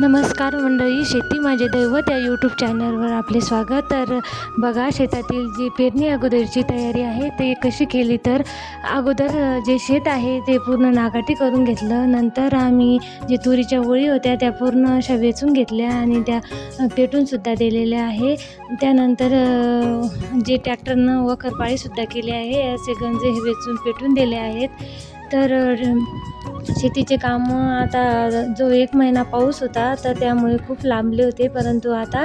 नमस्कार मंडळी शेती माझे दैवत या यूट्यूब चॅनलवर आपले स्वागत. तर बघा शेतातील जी पेरणी अगोदरची तयारी आहे ते कशी केली तर अगोदर जे शेत आहे ते पूर्ण नागाटी करून घेतलं. नंतर आम्ही जे तुरीच्या ओळी होत्या त्या पूर्ण अशा वेचून घेतल्या आणि त्या पेटूनसुद्धा दिलेल्या आहे. त्यानंतर जे ट्रॅक्टरनं वखरपाळीसुद्धा केली आहे असे गंजे हे वेचून पेटून दिले आहेत. तर शेतीचे कामं आता जो एक महिना पाऊस होता तर त्यामुळे खूप लांबले होते. परंतु आता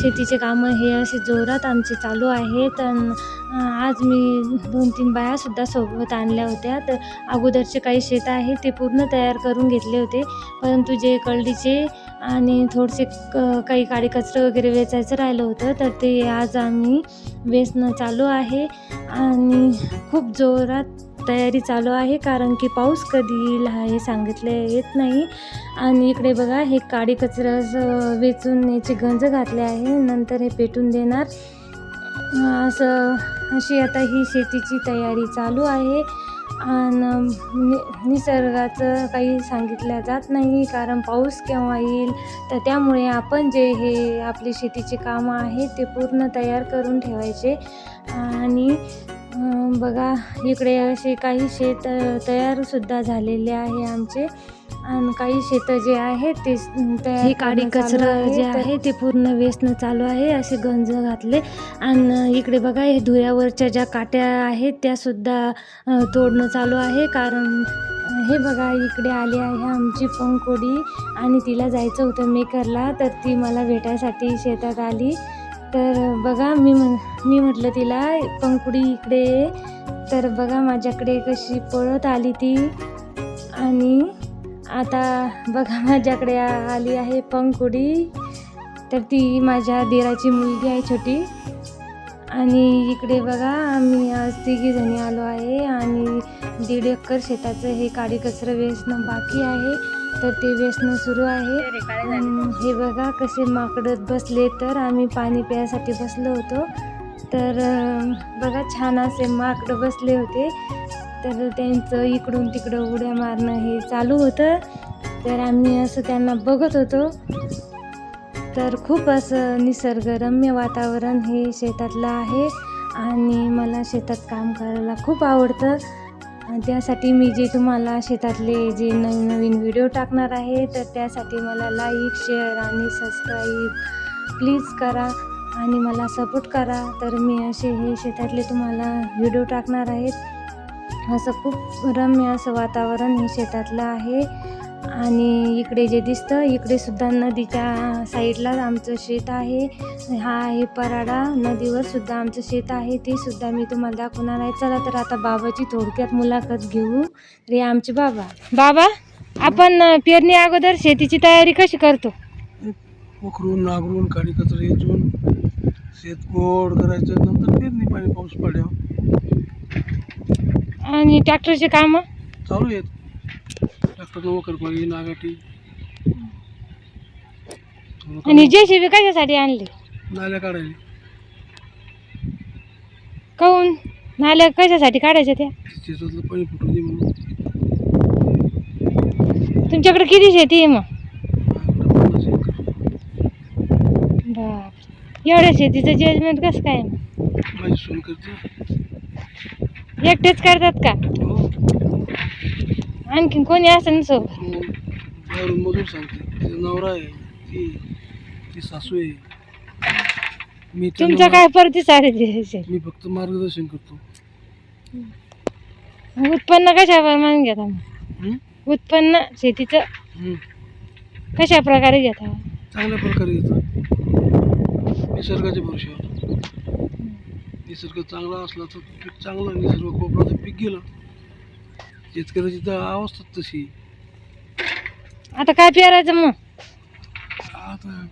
शेतीचे कामं हे असे जोरात आमचे चालू आहेत. तर आज मी दोन तीन बायासुद्धा सोबत आणल्या होत्या. तर अगोदरचे काही शेत आहे ते पूर्ण तयार करून घेतले होते. परंतु जे कळडीचे आणि थोडेसे क काही काळी कचरं वगैरे वेचायचं राहिलं होतं तर ते आज आम्ही वेचणं चालू आहे. आणि खूप जोरात तयारी चालू आहे कारण की पाऊस कधी येईल हे सांगितले येत नाही. आणि इकडे बघा हे काळी कचरा वेचून याचे गंज घातले आहे नंतर हे पेटून देणार. असं अशी आता ही शेतीची तयारी चालू आहे. आणि नि निसर्गाचं काही सांगितलं जात नाही कारण पाऊस केव्हा येईल? तर त्यामुळे आपण जे हे आपले शेतीचे कामं आहेत ते पूर्ण तयार करून ठेवायचे. आणि बघा इकडे असे काही शेत तयारसुद्धा झालेले आहे आमचे. आणि काही शेतं जे आहेत ते तयार हे काडी कचरा आहे. जे आहे ते पूर्ण वेचणं चालू आहे असे गंज घातले. आणि इकडे बघा हे धुऱ्यावरच्या ज्या काट्या आहेत त्यासुद्धा तोडणं चालू आहे. कारण हे बघा इकडे आली आहे आमची पंकोडी आणि तिला जायचं होतं मेकरला तर ती मला भेटायसाठी शेतात आली. तर बघा मी म्हण मी म्हटलं तिला पंकुडी इकडे तर बघा माझ्याकडे कशी पळत आली ती. आणि आता बघा माझ्याकडे आली आहे पंकुडी. तर ती माझ्या दिराची मुलगी आहे छोटी. आणि इकडे बघा आम्ही आज तिघी जणी आलो आहे. आणि दीड एकर शेताचं हे काळी कचरं वेचणं बाकी आहे. तर ते व्यसन सुरू आहे. हे बघा कसे माकडत बसले तर आम्ही पाणी प्यायसाठी बसलो होतो. तर बघा छान असे माकडं बसले होते. तर त्यांचं इकडून तिकडं उड्या मारणं हे चालू होतं. तर आम्ही असं त्यांना बघत होतो. तर खूप असं निसर्गरम्य वातावरण हे शेतातलं आहे. आणि मला शेतात काम करायला खूप आवडतं. त्यासाठी मी जे तुम्हाला शेतातले जे नवीन नवीन व्हिडिओ टाकणार आहे तर त्यासाठी मला लाईक शेअर आणि सबस्क्राईब प्लीज करा आणि मला सपोर्ट करा. तर मी असे हे शेतातले तुम्हाला व्हिडिओ टाकणार आहेत असं खूप रम्य असं वातावरण हे शेतातलं आहे. आणि इकडे जे दिसतं इकडे सुद्धा नदीच्या साईडलाच आमचं शेत आहे. हा आहे पराडा. नदीवर सुद्धा आमचं शेत आहे. ते सुद्धा मी तुम्हाला दाखवणार आहे. चला तर आता बाबाची थोडक्यात मुलाखत घेऊ. रे आमचे बाबा. बाबा आपण पेरणी अगोदर शेतीची तयारी कशी करतो? पोखरून नांगरून काडी कचरा येचून शेत गोड करायचं. नंतर पेरणी पाणी पाऊस पडल्यावर. आणि ट्रॅक्टरचे कामं? चालू आहेत. ट्रॅक्टर नागाटी. आणि जे शिबी कशासाठी आणले? नाल्या काढायला. काऊन नाल्या कशासाठी काढायच्या त्या? शेतातलं पाणी फुटून दे म्हणून. तुमच्याकडे किती शेती आहे मग? आपलं पन्नास एकर बाप एवढ्या शेतीचं जजमेंट कसं काय मग? माझी सोन करते. एकटेच करतात का? हो. आणखीन कोणी असेल ना सोबत? मग बाहेरून मजूर सांगते. तिचा नवरा आहे ती ती सासू आहे. मी त्यांना तुमचा काय आहे त्याचे? मी फक्त मार्गदर्शन करतो. उत्पन्न कशा प्रमाणे घेता मग? हं? उत्पन्न शेतीचं? हं. कशा प्रकारे घेता? चांगल्या प्रकारे येतं निसर्गाच्या भरोश्यावर. निसर्ग चांगला असला तर पीक चांगलं निसर्ग कोपरा तर पीक गेलं शेतकऱ्याची तर अवस्था तशी. आता काय पेरायचं मग? आता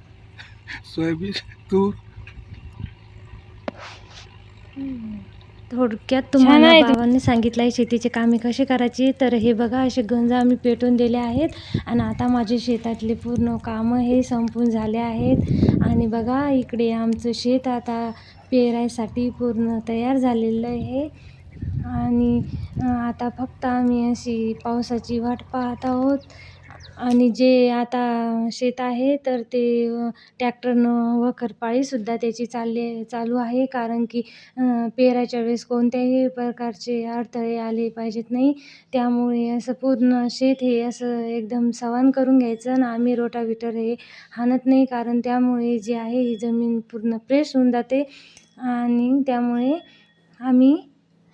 सोयाबीन तूर. थोडक्यात तुम्हाला बाबांनी सांगितलं आहे शेतीचे कामे कशी करायची तर हे बघा असे गंज आम्ही पेटून दिले आहेत. आणि आता माझे शेतातले पूर्ण कामं हे संपून झाले आहेत. आणि बघा इकडे आमचं शेत आता पेरायसाठी पूर्ण तयार झालेलं आहे. आणि आता फक्त आम्ही अशी पावसाची वाट पाहत आहोत. आणि जे आता शेत आहे तर ते टॅक्टरनं वखरपाळीसुद्धा त्याची चालले चालू आहे. कारण की पेरायच्या वेळेस कोणत्याही प्रकारचे अडथळे आले पाहिजेत नाही. त्यामुळे असं पूर्ण शेत हे असं एकदम सवान करून घ्यायचं आणि आम्ही रोटाविटर हे हाणत नाही. कारण त्यामुळे जे आहे ही जमीन पूर्ण फ्रेश होऊन जाते. आणि त्यामुळे आम्ही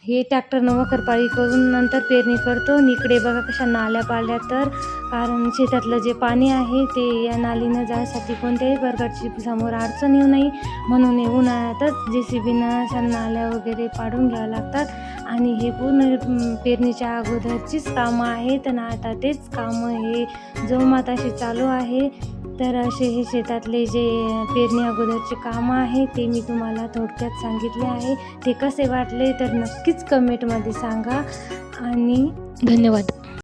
हे टॅक्टरनं वखरपाळी करून नंतर पेरणी करतो. आणि इकडे बघा कशा नाल्या पाळल्या तर. कारण शेतातलं जे पाणी आहे ते या नालीनं जायसाठी कोणत्याही प्रकारची समोर अडचण येऊ नये. म्हणून हे उन्हाळ्यातच जे सी बीनं अशा नाल्या वगैरे पाडून घ्याव्या लागतात. आणि हे पूर्ण पेरणीच्या अगोदरचीच कामं आहेत. आणि आता तेच कामं हे जोमाताशी चालू आहे. तर असे हे शेतातले जे पेरणी अगोदरचे कामं आहे ते मी तुम्हाला थोडक्यात सांगितले आहे. ते कसे वाटले तर नक्कीच कमेंटमध्ये सांगा. आणि धन्यवाद.